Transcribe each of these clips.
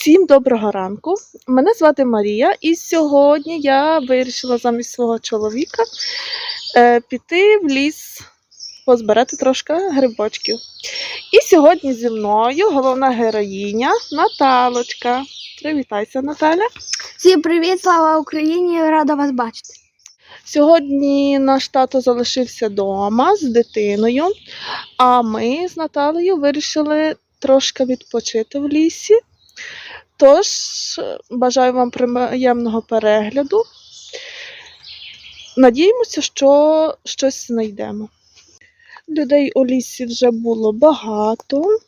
Всім доброго ранку. Мене звати Марія, і сьогодні я вирішила замість свого чоловіка е, піти в ліс, позбирати трошки грибочків. І сьогодні зі мною головна героїня Наталочка. Привітайся, Наталя. Всім привіт, слава Україні! Рада вас бачити. Сьогодні наш тато залишився вдома з дитиною, а ми з Наталею вирішили трошки відпочити в лісі. Тож бажаю вам приємного перегляду. Надіємося, що щось знайдемо. Людей у лісі вже було багато,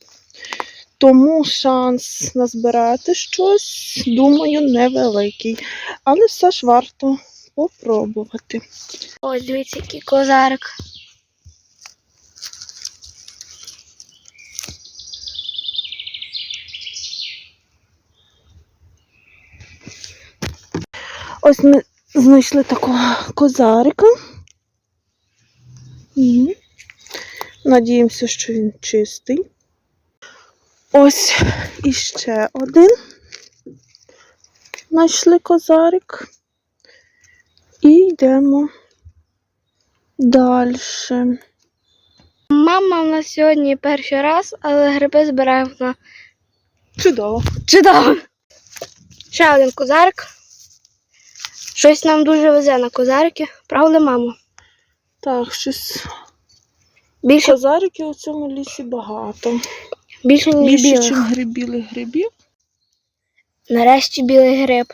тому шанс назбирати щось, думаю, невеликий. Але все ж варто попробувати. Ось дивіться, який козарик. Ось ми знайшли такого козарика. Надіємося, що він чистий. Ось іще один. Знайшли козарик. І йдемо далі. Мама в нас сьогодні перший раз, але гриби збираємо на Чудово. чудово. Ще один козарик. Щось нам дуже везе на козарики. Правда, мамо? Так, щось Більше, козариків у цьому лісі багато. більше ніж Більше, білих. ніж грибілих грибів. Нарешті білий гриб.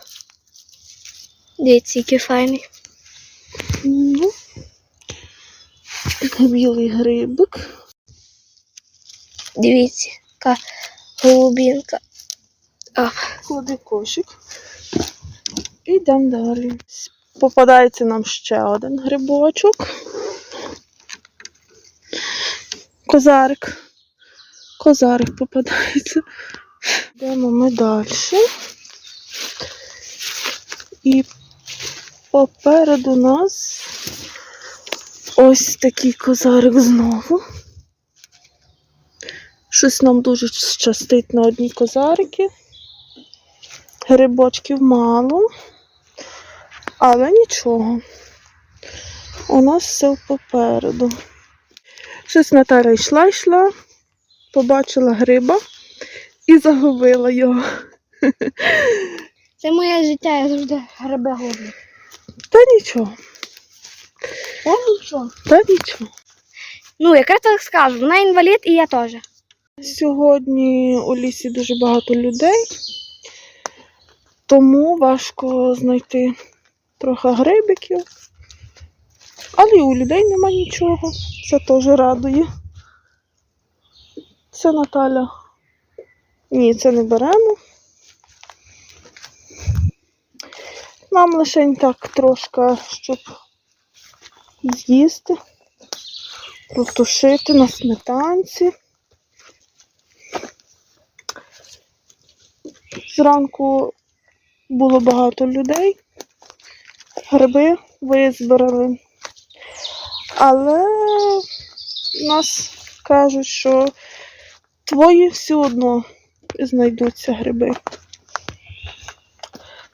Дивіться, який файний. Ну, білий грибик. Дивіться, яка голубінка. О, Клади кошик. І йдемо далі. Попадається нам ще один грибочок. Козарик. Козарик попадається. Йдемо ми далі. І попереду нас ось такий козарик знову. Щось нам дуже щастить на одні козарики. Грибочків мало, але нічого. У нас все попереду. Щось Наталя йшла, йшла, побачила гриба і загубила його. це моє життя, я завжди гриби гублю. Та нічого, Та нічого. та нічого. Ну, якраз так скажу, вона інвалід і я теж. Сьогодні у лісі дуже багато людей, тому важко знайти трохи грибиків. Але і у людей нема нічого. Це теж радує. Це Наталя. Ні, це не беремо. Нам лише так трошки, щоб з'їсти, протушити на сметанці. Зранку було багато людей, гриби визбирали. Але нас кажуть, що твої все одно знайдуться гриби.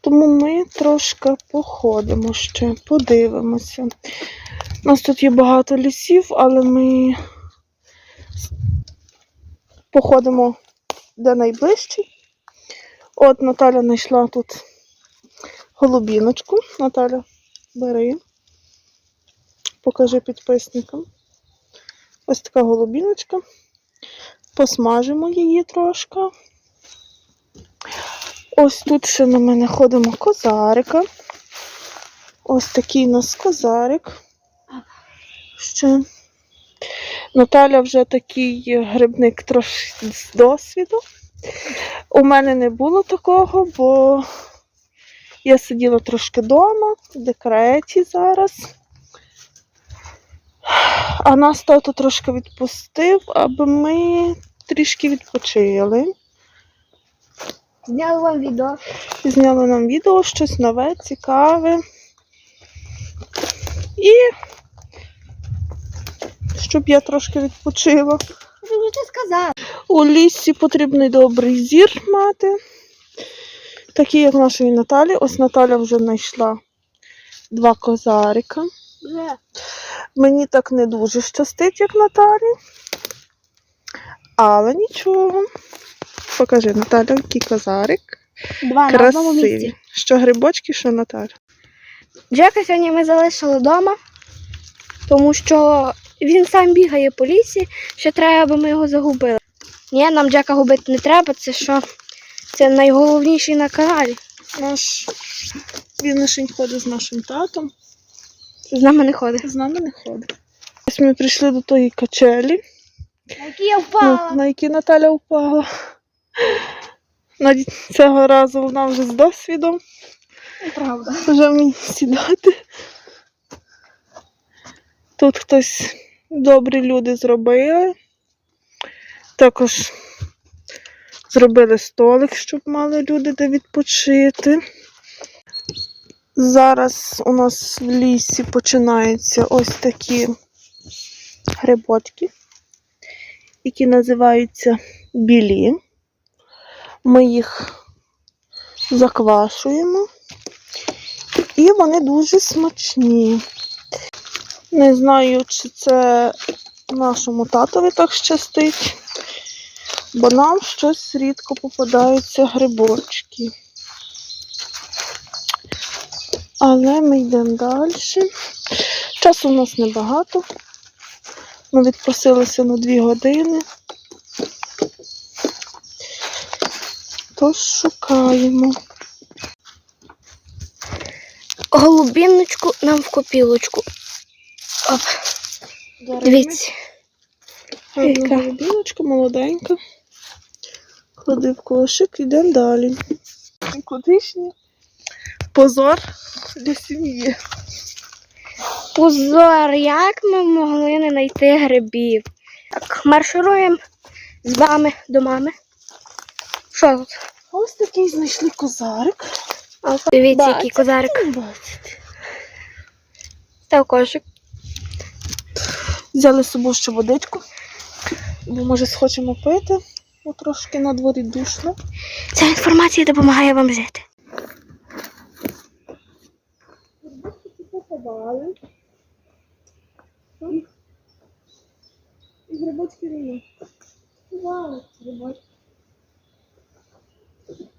Тому ми трошки походимо ще, подивимося. У нас тут є багато лісів, але ми походимо де найближчий. От Наталя знайшла тут голубіночку. Наталя, бери. Покажи підписникам. Ось така голубіночка. Посмажимо її трошки. Ось тут ще на мене ходимо козарика. Ось такий у нас козарик. Ще. Наталя вже такий грибник трошки з досвіду. У мене не було такого, бо я сиділа трошки вдома, в декреті зараз. А нас тато трошки відпустив, аби ми трішки відпочили. Зняли вам відео. Зняли нам відео, щось нове, цікаве. І щоб я трошки відпочила. Ти вже сказав. У лісі потрібний добрий зір мати. Такі, як нашої Наталі. Ось Наталя вже знайшла два козарика. Вже. Мені так не дуже щастить, як Наталі. Але нічого. Покажи, Наталя, який козарик. Два на одному місці. Що грибочки, що Наталя. Джека сьогодні ми залишили вдома, тому що він сам бігає по лісі, що треба, аби ми його загубили. Ні, нам Джека губити не треба, це що? Це найголовніший на каналі. Наш він ходить з нашим татом. З нами не ходить. З нами не ходить. Ось ми прийшли до тої качелі, На який я на, на які Наталя впала. На цього разу вона вже з досвідом. Правда. Вже вміє сідати. Тут хтось добрі люди зробили. Також зробили столик, щоб мали люди де відпочити. Зараз у нас в лісі починаються ось такі грибочки, які називаються білі. Ми їх заквашуємо. І вони дуже смачні. Не знаю, чи це нашому татові так щастить, бо нам щось рідко попадаються грибочки. Але ми йдемо далі. Часу у нас небагато. Ми відпросилися на 2 години. Тож шукаємо. Голубіночку нам в копілочку. Оп, дивіться. Гарна білочка, молоденька. Клади в кошик, йдемо далі. Кудишній позор для сім'ї. Позор, як ми могли не знайти грибів? Так, маршируємо з вами до мами. Що тут? Ось такий знайшли козарик. А, Дивіться, який козарик. Та кошик. Взяли з собою ще водичку, бо може схочемо пити, бо трошки на дворі душно. Ця інформація допомагає вам жити. Поховали. І грибочки рівно. Поховали грибочки.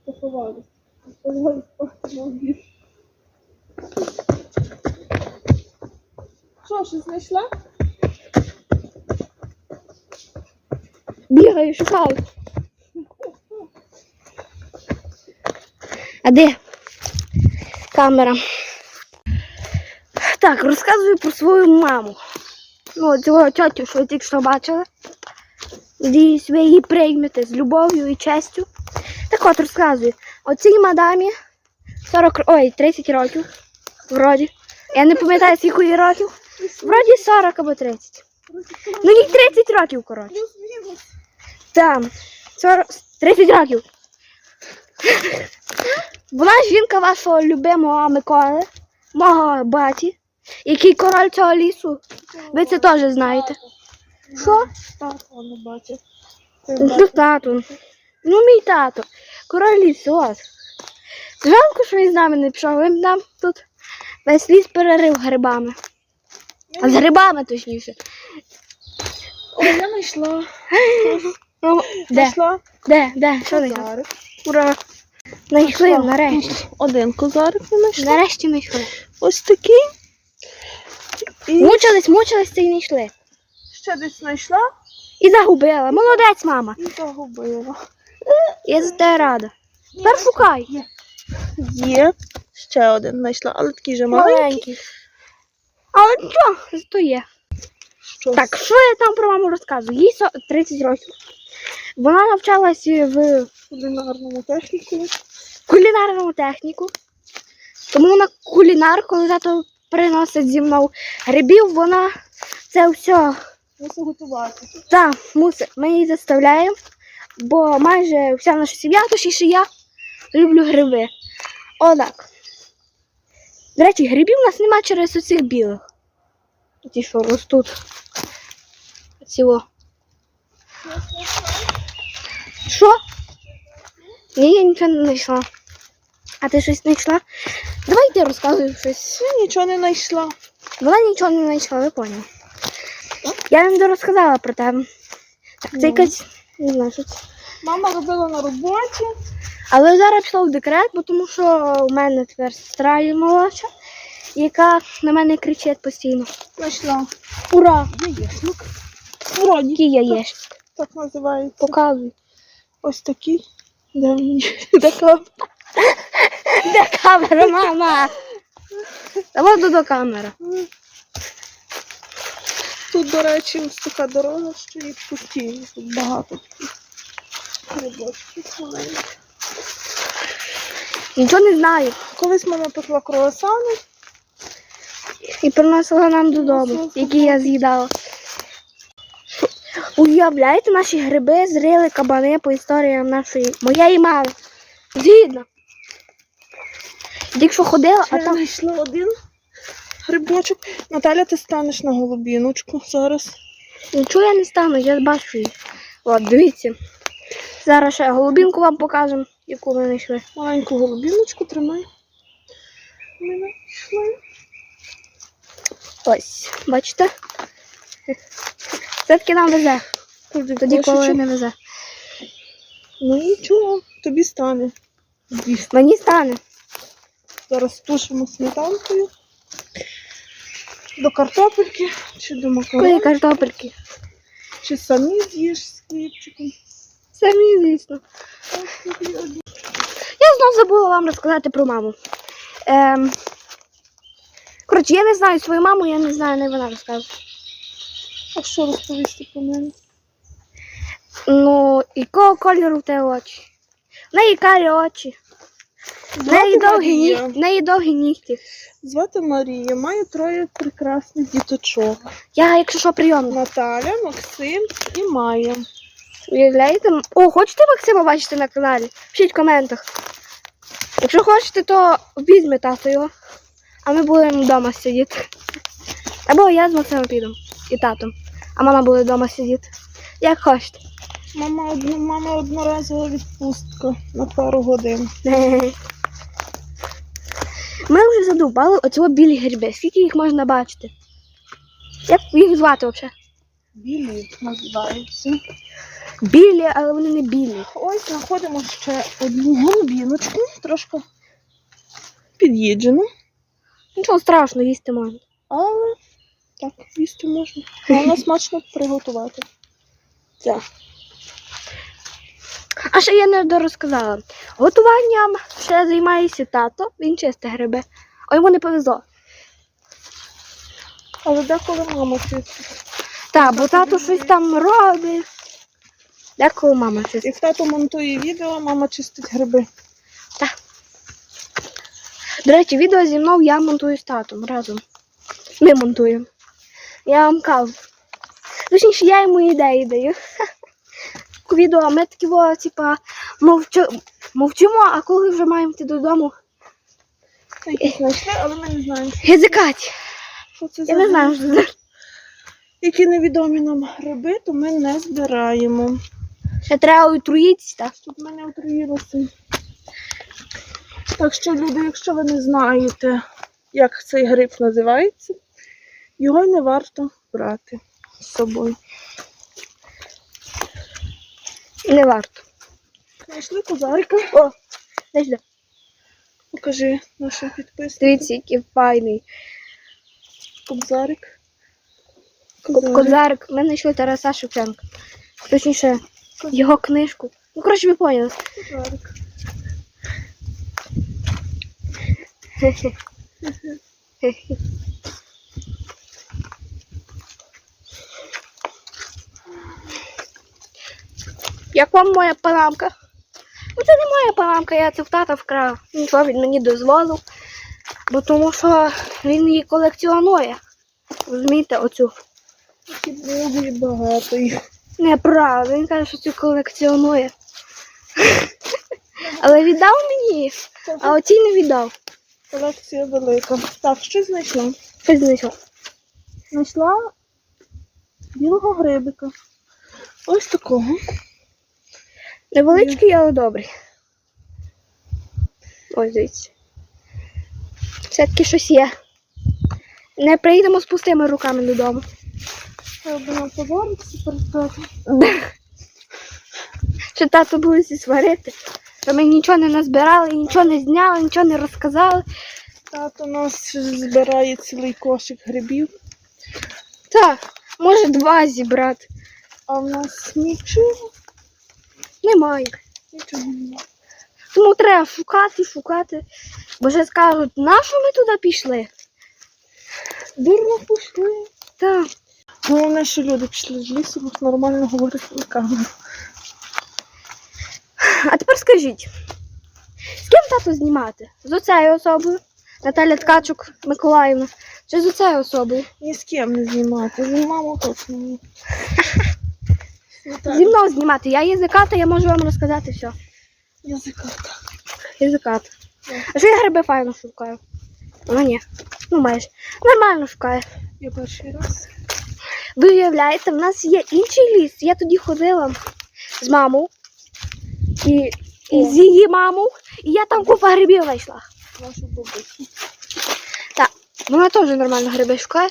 Поховали. Поховали спати на обід. Що, щось знайшла? Бігаю, шукаю. А де? Камера. Так, розказую про свою маму. Ну, цього тьотю, що ви тільки що бачили. Надіюсь, ви її приймете з любов'ю і честю. Так от розказую. Оцій мадамі 40, ой, 30 років. Вроді. Я не пам'ятаю, скільки їй років. Вроді 40 або 30. Ну, їй 30 років, коротше. Там 40, 30 років. Вона жінка вашого любимого Миколи, мого баті, який король цього лісу. Ви це теж знаєте. Що? Так, воно бачить. Ну, тато. Ну, мій тато. Король лісу, от. Жалко, що він з нами не пішов. Він нам тут весь ліс перерив грибами. З грибами, точніше. О, я знайшла. Ну, де? Де? Де? Що знайшли? Ура! Знайшли нарешті. Один козарик я знайшла. Нарешті знайшли. Ось такий. І Мучились, мучились та й не йшли. ще десь знайшла І загубила. Молодець, мама. і загубила. Я за тебе рада. Тепер шукай. Є. Ще один знайшла, але такий же маленький. Маленький. Але нічого, зато є. Що? Так, що я там про маму розказую? Їй со- 30 років. Вона навчалася в кулінарному техніку. кулінарному техніку. Тому вона кулінар, коли тато приносить зі мною грибів, вона це все Мусу готувати. Так, мусить. Ми її заставляємо, бо майже вся наша сім'я, точніше я, люблю гриби. Отак. До речі, грибів у нас нема через оцих білих. Ті, що ростуть. Цього. Що? Ні, я нічого не знайшла. А ти щось знайшла? Давай ти розказуй щось. Я нічого не знайшла. Вона нічого не знайшла, ви поняли. Я не розказала про тебе. Так, це Ну. якась. Не знаю, що це. Мама робила на роботі. Але зараз пішла в декрет, бо тому що у мене тепер сестра є молодша, яка на мене кричить постійно. Знайшла Ура! яєчник. Вроді. Які яєчник. Так називається. Показуй. Ось такий. Де мені? Де камера? Мама? Давай до камера. Тут, до речі, ось така дорога, що і постійно. Тут багато таких грибочків маленьких. Нічого не знаю. Колись мама пекла круасани. І приносила нам додому, які я з'їдала. Уявляєте, наші гриби зрили кабани по історіям нашої моєї мами. Згідно. Якщо ходила, а там знайшла один грибочок. Наталя, ти станеш на голубіночку зараз. нічого я не стану, я бачу її. От, дивіться. Зараз ще голубінку вам покажемо, яку ми знайшли. Маленьку голубіночку тримай. Ми знайшли. Ось, бачите? Все-таки нам везе. Тоді, коли не везе. Ну нічого, тобі стане. Мені стане. Зараз тушимо сметанкою. До картопельки чи до Коли макарон, картопельки. чи самі з'їш з хлібчиком. Самі, звісно. Я знов забула вам розказати про маму. Ем... Коротше, я не знаю свою маму, я не знаю, не вона розказує. А що розповісти про мене? Ну, якого кольору в тебе очі? В неї карі очі. В неї довгі, ні... В неї довгі нігті. Звати Марія, має троє прекрасних діточок. Я, якщо що, прийомна. Наталя, Максим і Майя. Уявляєте? О, хочете Максима бачити на каналі? Пишіть в коментах. Якщо хочете, то візьми тато його. А ми будемо вдома сидіти. Або я з Максимом піду і татом. А мама буде вдома сидіти. Як хочете. Мама, одно, мама одноразова відпустка на пару годин. Ми вже задовбали оцього білі гриби. Скільки їх можна бачити? Як їх звати взагалі? Білі називаються. Білі, але вони не білі. Ось знаходимо ще одну голубіночку, трошки під'їджену, Нічого страшного, їсти можна. але так, їсти можна. Головне смачно приготувати. Це. А ще я не дорозказала. Готуванням ще займається тато, він чисте гриби. Ой, йому не повезло. Але деколи мама чистить. Так, бо тато щось там робить. Деколи мама чистить. Як тато монтує відео, мама чистить гриби. До речі, відео зі мною я монтую з татом разом. Ми монтуємо. Я вам кажу. Точніше, я йому ідеї даю. Відео ми такі, типа, мовчу, мовчимо, а коли вже маємо йти додому. Але ми не знаємо, що це Я за не знаю, що це. Які невідомі нам гриби, то ми не збираємо. Ще треба отруїтися, так? Тут мене отруїлося. Так що, люди, якщо ви не знаєте, як цей гриб називається, його не варто брати з собою. Не варто. Знайшли козарика. О, де. Покажи нашим підписникам. Дивіться, який файний. Кобзарик. Козарик. Ми знайшли Тараса Шевченка. Точніше, його книжку. Ну, коротше, ви поняли. Козарик. Як вам моя панамка? Ну, це не моя панамка, я це в тата вкрав. Нічого він мені дозволив. Бо тому що він її колекціонує. Розумієте, оцю. Такі довгі багато. Неправда, він каже, що цю колекціонує. Але віддав мені, а оцій не віддав. колекція велика. Так, що знайшла? Щось знайшов. Знайшла білого грибика. Ось такого. Невеличкий, але добрий. Ось дивіться. Все-таки щось є. Не прийдемо з пустими руками додому. Треба нам поборотися перед татом. Що тато буде зі сварити. Що ми нічого не назбирали, нічого не зняли, нічого не розказали. Тато у нас збирає цілий кошик грибів, Так, може два зібрати. а в нас нічого, Немає. Тому треба шукати, шукати. Бо вже скажуть, на що ми туди пішли? Дурно пішли. Так. Головне, що люди пішли з лісу, бо нормально говорити на камеру. А тепер скажіть, з ким тато знімати? З оцею особою? Наталя Ткачук Миколаївна. Чи з оцею особою? Ні з ким не знімати. З маму точно ні. Ну, так, Зі мною знімати. Я язиката, я можу вам розказати все. Так. Язиката. Так. А що я гриби файно шукаю? Ну ні. Ну майже. Нормально шукаю. Я перший раз. Ви уявляєте, в нас є інший ліс. Я тоді ходила з мамою і, і з її мамою, і я там купа грибів знайшла. Вашу бабусю. Вона теж нормально гриби шукає.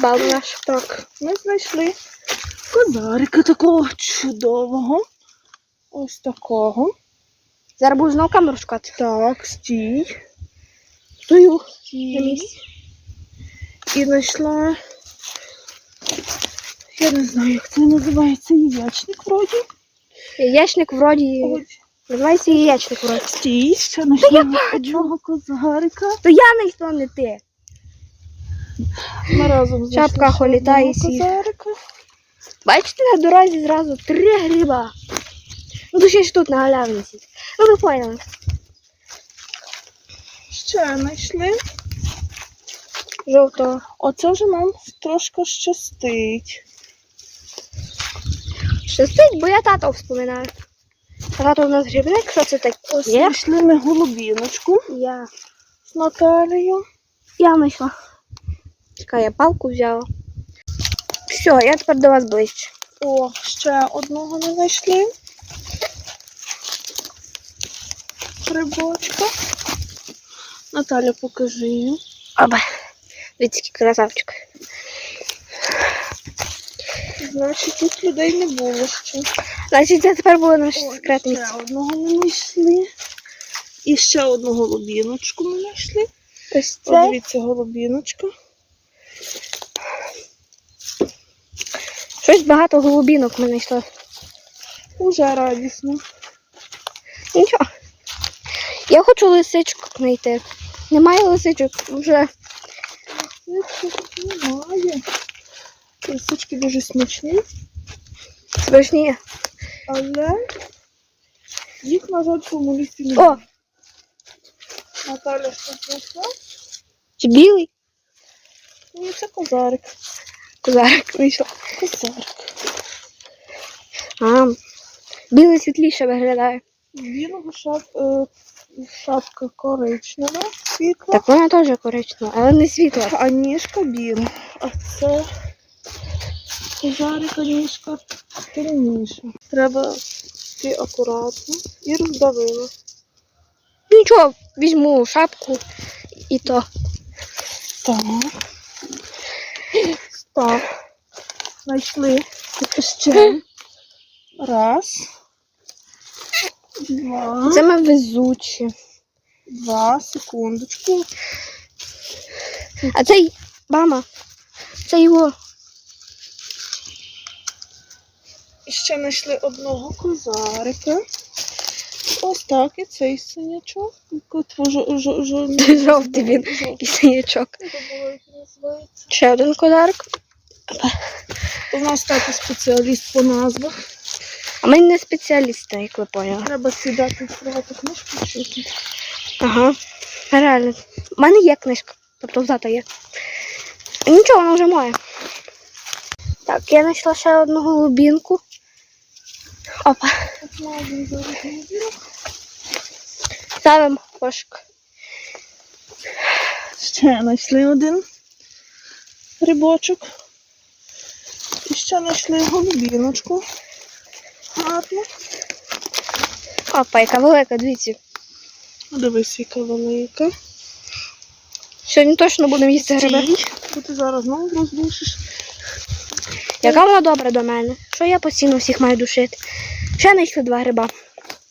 Бал наш. Так, ми знайшли козарика такого чудового. Ось такого. Зараз буду знову камеру шукати. Так, стій. Стою Стій. І знайшла. Я не знаю, як це називається яєчник вроді. Яєчник вроді. Ось. Називається яєчник вроді. Стій, ще знайшла одного козарика. То я знайшла не ти. Ми разом знайшли Шапка ще холіта одного і сі. козарика. Бачите, на дорозі зразу три гриба. Ну, то ще ж тут на галявниці. Ну, ви поняли. Ще знайшли. Жовтого. Оце вже нам трошки щастить. Щастить, бо я тато вспоминаю. А тато у нас грибник, що це таке? Ось знайшли ми голубіночку Я. з Наталією. Я знайшла. Чекай, я палку взяла. Все, я тепер до вас ближче. О, ще одного не знайшли. Грибочка. Наталя, покажи. Оба. Дивіться, який красавчик. Значить, тут людей не було ще. Значить, це тепер було наше О, секретне ще одного не знайшли. І ще одну голубіночку ми знайшли. Ось О, це. дивіться, голубіночка. Щось багато голубінок ми знайшли. Уже радісно. Нічого. Я хочу лисичок знайти. Немає лисичок вже. Лисичок немає. Лисички дуже смачні, Смачні. але їх, на жаль, в цьому лісі О. Наталя що знайшла? це білий Ні, це козарик. Козарик знайшла. Козарик. А, білий світліше виглядає. Білого шап, е, шапка коричнева, світла, Так вона теж коричнева, але не світла. а ніжка біла. А це козарика ніжка темніша. Треба йти акуратно і роздавила. Нічого, візьму шапку і то. Так. Так. Знайшли ще. Раз. Два. Це ми везучі. Два. Секундочку. А цей мама, це його. І ще знайшли одного козарика. Ось так і цей синячок. Жовтий він. І синячок. Ще один козарик. У нас тато спеціаліст по назвах. А ми не спеціалісти, як ви поняли. Треба сідати відкривати книжку вчити. Ага. Реально. У мене є книжка. Тобто в тата є. Нічого, вона вже моя. Так, я знайшла ще одну голубінку. Опа. Ставимо кошик. Ще знайшли один грибочок. І ще знайшли голубіночку. Гарно. Опа, яка велика, дивіться. Дивись, яка велика. Сьогодні точно будемо їсти гриби. Бо ти зараз знову роздушиш. Яка вона добра до мене? Що я постійно всіх маю душити? Ще знайшли два гриба.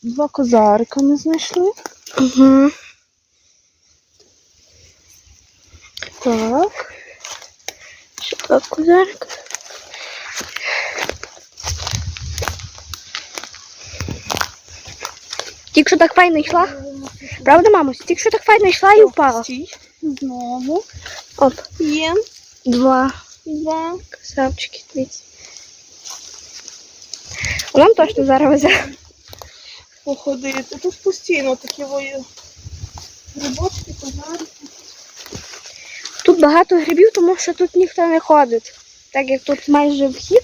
Два козарика ми знайшли. Угу. Так. Ще два козарик. Тільки що так файно йшла. Правда, мамо? Тільки що так файно йшла і впала. Знову. Оп. Є. Два. Два. Красавчики, дивіться. Нам точно зараз везе. Походити. Тут постійно такі вої грибочки, козарики. Тут багато грибів, тому що тут ніхто не ходить. Так як тут майже вхід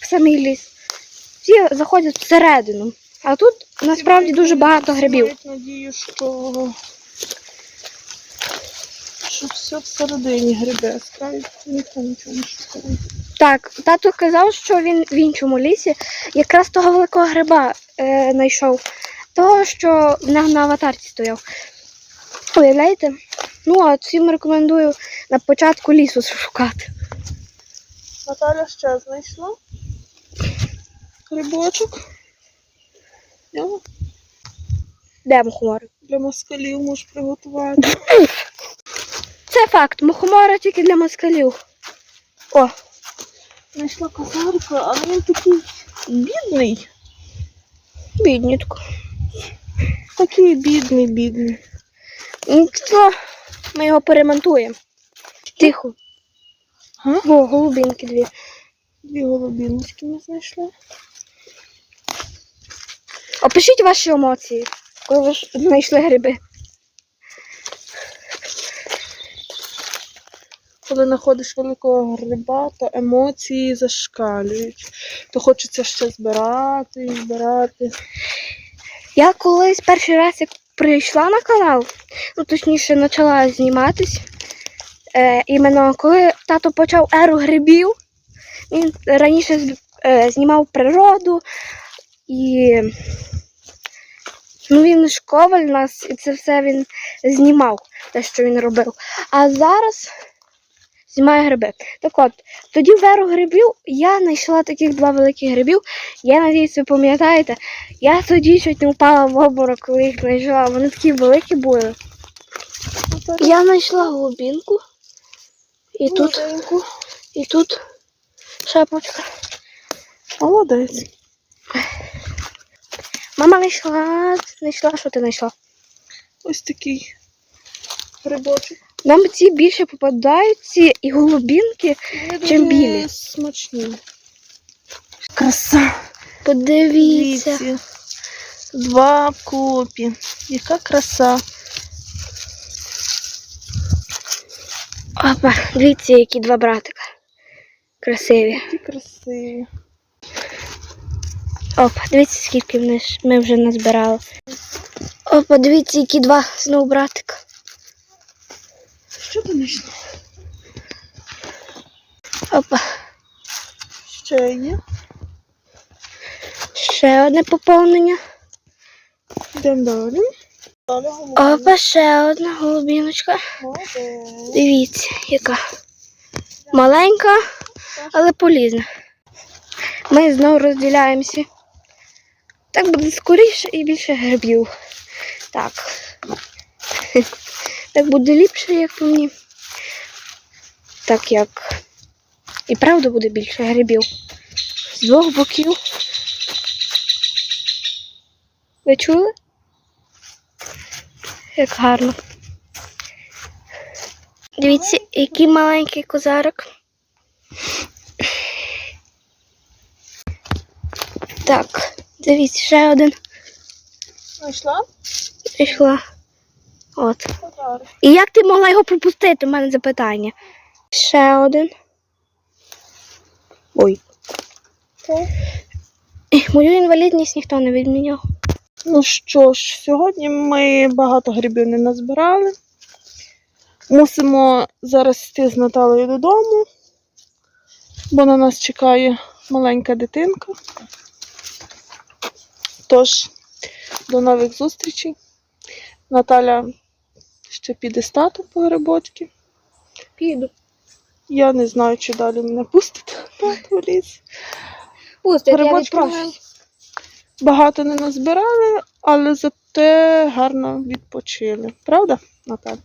в самий ліс. Всі заходять всередину. А тут насправді дуже багато грибів. Мають надію, що, що все всередині грибе. Справді ніхто нічого не шукає. Так, тато казав, що він в іншому лісі якраз того великого гриба е, знайшов. Того, що в нього на аватарці стояв. Уявляєте? Ну, а всім рекомендую на початку лісу шукати. Наталя ще знайшла грибочок. Де мухомори? Для москалів можеш приготувати. Це факт, мухомора тільки для москалів. О, Знайшла козарика, але він такий бідний. біднітко. Такий бідний, бідний. Нічого, ми його перемонтуємо. Тихо. О, голубінки дві. Дві голубіночки ми знайшли. Опишіть ваші емоції, коли ви знайшли гриби. Коли знаходиш великого гриба, то емоції зашкалюють. То хочеться ще збирати і збирати. Я колись перший раз як прийшла на канал, ну точніше почала зніматись. Е, іменно коли тато почав еру грибів, він раніше е, знімав природу і ну, він ж коваль у нас, і це все він знімав, те, що він робив. А зараз знімає гриби. Так от, тоді в еру грибів я знайшла таких два великих грибів. Я надіюсь, ви пам'ятаєте. Я тоді чуть не впала в обморок, коли їх знайшла. Вони такі великі були. Я знайшла голубінку. І тут, і тут шапочка. Молодець. Мама знайшла. Знайшла, що ти знайшла? Ось такий грибочок. Нам ці більше попадаються і голубінки. Чим білі. смачні. Краса. Подивіться. Дивіться. Два в купі. Яка краса. Опа, дивіться, які два братика. Красиві. Які красиві. Опа, дивіться, скільки ми вже назбирали. Опа, дивіться, які два знову братика. Що ти? Опа, Ще є. ще одне поповнення. Йдемо. Далі. Опа, ще одна голубіночка. Дивіться, яка маленька, але полізна. Ми знову розділяємося. Так буде скоріше і більше грибів. Так. Так буде ліпше, як по мені. Так як і правда буде більше грибів. З двох боків. Ви чули? Як гарно. Дивіться, який маленький козарик. Так, дивіться, ще один Знайшла? прийшла. От. І як ти могла його пропустити? У мене запитання. Ще один. Ой. Мою інвалідність ніхто не відміняв. Ну що ж, сьогодні ми багато грибів не назбирали. Мусимо зараз йти з Наталею додому, бо на нас чекає маленька дитинка. Тож, до нових зустрічей. Наталя ще піде з татом по грибочки. Піду. Я не знаю, чи далі мене пустить в ліс. Пусти, я Грибочки. Багато не назбирали, але зате гарно відпочили. Правда, Наталя?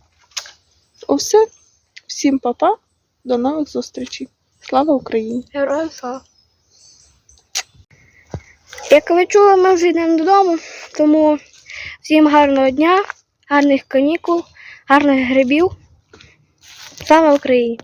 Усе. Всім па-па. До нових зустрічей. Слава Україні! Героям слава. Як ви чули, ми вже йдемо додому, тому всім гарного дня, гарних канікул, гарних грибів. Слава Україні!